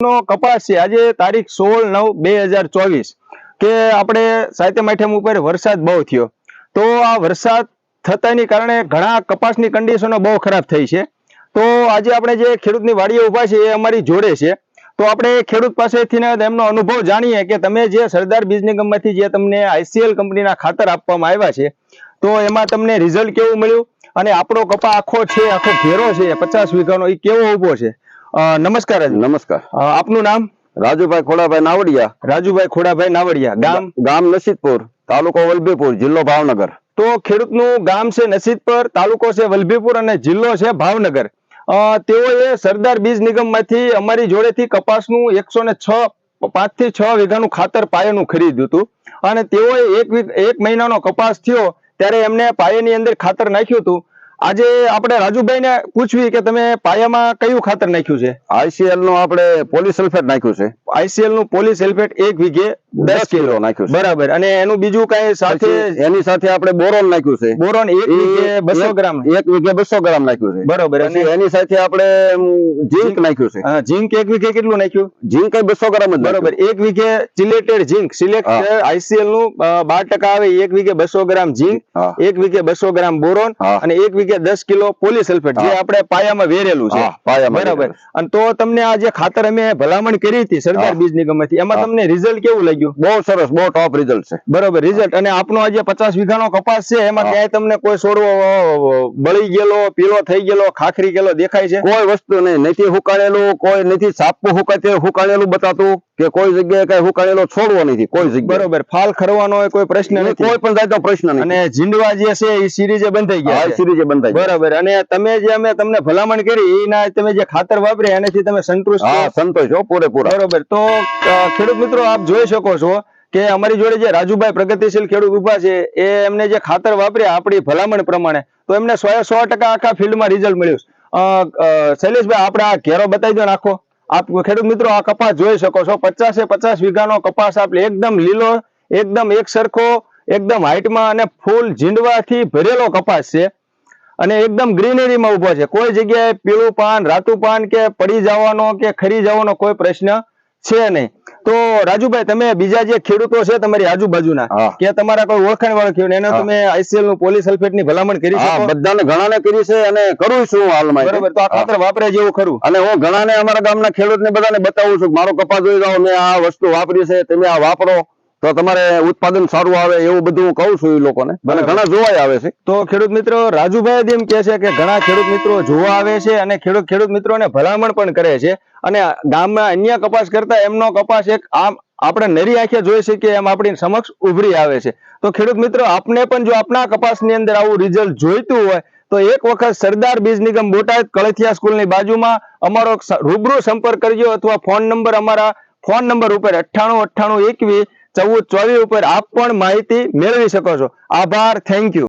નો કપાસ. છે આજે તારીખ સોળ નવ બે હજાર ચોવીસ કે આપણે સાહિત્ય માઠ્યમ ઉપર વરસાદ બહુ થયો. તો આ વરસાદ થતાની કારણે ઘણા કપાસની કન્ડિશનો બહુ ખરાબ થઈ છે. તો આજે આપણે જે ખેડૂતની વાડીએ ઊભા છે એ અમારી જોડે છે. તો આપણે ખેડૂત પાસેથી એમનો અનુભવ જાણીએ કે તમે જે સરદાર બીજ નિગમમાંથી જે તમને આઈસીએલ કંપનીના ખાતર આપવામાં આવ્યા છે, તો એમાં તમને રિઝલ્ટ કેવું મળ્યું? અને આપણો કપા આખો છે, આખો ઘેરો છે, પચાસ વીઘાનો એ કેવો ઊભો છે? નમસ્કાર નમસ્કાર. આપનું નામ? રાજુભાઈ ખોડાભાઈ નાવડિયા. રાજુભાઈ ખોડાભાઈ નાવડિયા ગામ? ગામ નસીદપુર તાલુકો વલભીપુર જિલ્લો ભાવનગર. તો ખેડૂતનું ગામ છે નસીદપર તાલુકો છે વલભીપુર અને જિલ્લો છે ભાવનગર. તેઓએ સરદાર બીજ નિગમમાંથી અમારી જોડેથી કપાસનું એકસો ને છ પાંચથી છ વીઘાનું ખાતર પાયાનું ખરીદ્યું હતું. અને તેઓએ એક એક મહિનાનો કપાસ થયો ત્યારે એમને પાયાની અંદર ખાતર નાખ્યું હતું. આજે આપણે રાજુભાઈને પૂછવી કે તમે પાયામાં કયું ખાતર નાખ્યું છે? આઈસીએલનું આપણે પોલીસલ્ફેટ નાખ્યું છે. આઈસીએલનું પોલીસ સલ્ફેટ એક વીઘે દસ કિલો નાખ્યું બરાબર. અને એનું બીજું કઈ સાથે એની સાથે આપણે બોરોન નાખ્યું છે. બોરોન એક વીઘે બસો ગ્રામ. એક વીઘે બસો ગ્રામ નાખ્યું છે. બરોબર. અને એની સાથે આપણે ઝીંક નાખ્યું છે. ઝીંક એક વીઘે કેટલું નાખ્યું? ઝીંક બસો ગ્રામ જ બરોબર. એક વીઘે સિલેક્ટેડ ઝીંક. સિલેક્ટ. આઈસીએલનું બાર ટકા આવે એક વીઘે બસો ગ્રામ ઝીંક એક વીઘે બસો ગ્રામ બોરોન અને એક વીઘે દસ કિલો પોલીસલ્ફેટ જે આપણે પાયામાં વેરેલું છે. પાયામાં બરાબર. અને તો તમને આ જે ખાતર અમે ભલામણ કરી હતી સરદાર. બીજ નિગમ એમાં તમને રિઝલ્ટ કેવું લાગ્યું? બહુ સરસ બહુ ટોપ રિઝલ્ટ છે. બરોબર રિઝલ્ટ અને આપનો આજે પચાસ વીઘાનો કપાસ છે એમાં. ક્યાંય તમને કોઈ છોડવો બળી ગયેલો પીલો થઈ ગયેલો ખાખરી ગયેલો દેખાય છે? કોઈ વસ્તુ નહીં નથી હુકાળેલું કોઈ નથી સાપુ હુકાતે હુકાળેલું બતાતું. કે કોઈ જગ્યાએ કઈ હુકાણેલો છોડવો નથી કોઈ જગ્યાએ. બરોબર ફાલ ખરવાનો હોય કોઈ પ્રશ્ન નથી. કોઈ પણ જાતનો પ્રશ્ન નહીં અને જીંડવા જે છે એ સિરીઝે બંધાઈ ગયા સિરીજે બંધાઈ બરોબર અને તમે જે અમે તમને ભલામણ કરી એના તમે જે ખાતર વાપર્યા એનાથી તમે સંતુષ્ટ હા સંતોષ હો પૂરેપૂરા. બરોબર તો ખેડૂત મિત્રો આપ જોઈ શકો છો કે અમારી જોડે જે રાજુભાઈ પ્રગતિશીલ ખેડૂત ઊભા છે એ એમને જે ખાતર વાપર્યા આપણી ભલામણ પ્રમાણે તો એમને સો સો ટકા આખા ફિલ્ડમાં રિઝલ્ટ મળ્યું શૈલેષભાઈ આપણે આ ઘેરો બતાવી દો ને આખો. આપ ખેડૂત મિત્રો, આ કપાસ જોઈ શકો છો. પચાસે પચાસ વીઘાનો કપાસ આપણે એકદમ લીલો, એકદમ એક સરખો, એકદમ હાઈટમાં અને ફૂલ ઝીંડવાથી ભરેલો કપાસ છે. અને એકદમ ગ્રીનરીમાં ઊભો છે. કોઈ જગ્યાએ પીળું પાન, રાતું પાન કે પડી જવાનો કે ખરી જવાનો કોઈ પ્રશ્ન છે નહીં. તો રાજુભાઈ તમે બીજા જે ખેડૂતો છે તમારી આજુબાજુના કે તમારા કોઈ ઓળખાણ વાળા ખેડૂત એને તમે આઈસીએલનું પોલીસલ્ફેટની ભલામણ કરી છે બધાને ઘણાને કરી છે અને કરું છું હાલમાં. બરોબર તો આ ખાતર વાપરે જેવું ખરું? અને હું ઘણાને અમારા ગામના ખેડૂતને બધાને બતાવું છું મારો કપાસ જોઈ જાઓ મેં આ વસ્તુ વાપરી છે તમે આ વાપરો. તો તમારે ઉત્પાદન સારું આવે એવું બધું હું કહું છું એ લોકોને. અને ઘણા જોવાય આવે છે. તો ખેડૂત મિત્રો રાજુભાઈ એમ કે છે કે ઘણા ખેડૂત મિત્રો જોવા આવે છે અને ખેડૂત ખેડૂત મિત્રોને ભલામણ પણ કરે છે. અને ગામમાં અન્ય કપાસ કરતા એમનો કપાસ એક આમ આપણે નરી આંખે જોઈ શકીએ એમ આપણી સમક્ષ ઉભરી આવે છે. તો ખેડૂત મિત્રો આપને પણ જો આપના કપાસની અંદર આવું રિઝલ્ટ જોઈતું હોય તો એક વખત સરદાર બીજ નિગમ બોટાદ કળથિયા સ્કૂલની બાજુમાં અમારો રૂબરૂ સંપર્ક કરજો અથવા ફોન નંબર અમારા ફોન નંબર ઉપર અઠ્ઠાણું અઠ્ઠાણું એકવીસ ચૌદ ચોવીસ ઉપર આપ પણ માહિતી મેળવી શકો છો. આભાર થેન્ક યુ